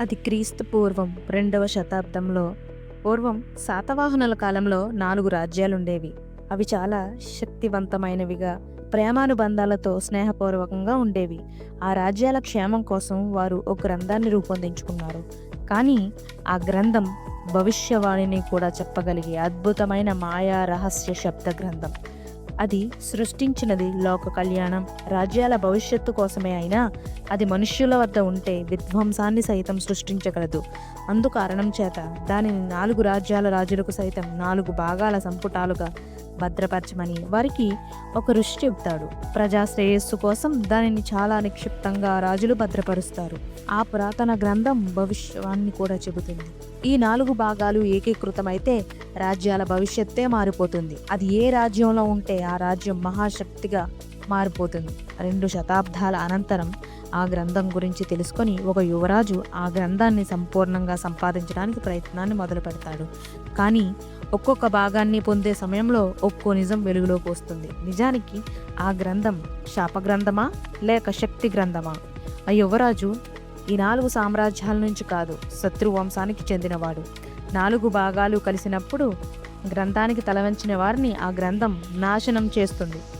అది క్రీస్తు పూర్వం రెండవ శతాబ్దంలో పూర్వం శాతవాహనుల కాలంలో నాలుగు రాజ్యాలుండేవి. అవి చాలా శక్తివంతమైనవిగా ప్రేమానుబంధాలతో స్నేహపూర్వకంగా ఉండేవి. ఆ రాజ్యాల క్షేమం కోసం వారు ఒక గ్రంథాన్ని రూపొందించుకున్నారు. కానీ ఆ గ్రంథం భవిష్యవాణిని కూడా చెప్పగలిగే అద్భుతమైన మాయా రహస్య శబ్ద గ్రంథం. అది సృష్టించినది లోక కళ్యాణం. రాజ్యాల భవిష్యత్తు కోసమే అయినా అది మనుష్యుల వద్ద ఉంటే విధ్వంసాన్ని సైతం సృష్టించగలదు. అందుకారణం చేత దానిని నాలుగు రాజ్యాల రాజులకు సైతం నాలుగు భాగాల సంపుటాలుగా భద్రపరచమని వారికి ఒక ఋషి చెబుతాడు. ప్రజా శ్రేయస్సు కోసం దానిని చాలా నిక్షిప్తంగా రాజులు భద్రపరుస్తారు. ఆ పురాతన గ్రంథం భవిష్యవాన్ని కూడా చెబుతుంది. ఈ నాలుగు భాగాలు ఏకీకృతమైతే రాజ్యాల భవిష్యత్తే మారిపోతుంది. అది ఏ రాజ్యంలో ఉంటే ఆ రాజ్యం మహాశక్తిగా మారిపోతుంది. రెండు శతాబ్దాల అనంతరం ఆ గ్రంథం గురించి తెలుసుకొని ఒక యువరాజు ఆ గ్రంథాన్ని సంపూర్ణంగా సంపాదించడానికి ప్రయత్నాన్ని మొదలు పెడతాడు కానీ ఒక్కొక్క భాగాన్ని పొందే సమయంలో ఒక్కో నిజం వెలుగులోకి వస్తుంది. నిజానికి ఆ గ్రంథం శాప గ్రంథమా? లేక శక్తి గ్రంథమా? ఆ యువరాజు ఈ నాలుగు సామ్రాజ్యాల నుంచి కాదు శత్రువంశానికి చెందినవాడు. నాలుగు భాగాలు కలిసినప్పుడు గ్రంథానికి తలవంచిన వారిని ఆ గ్రంథం నాశనం చేస్తుంది.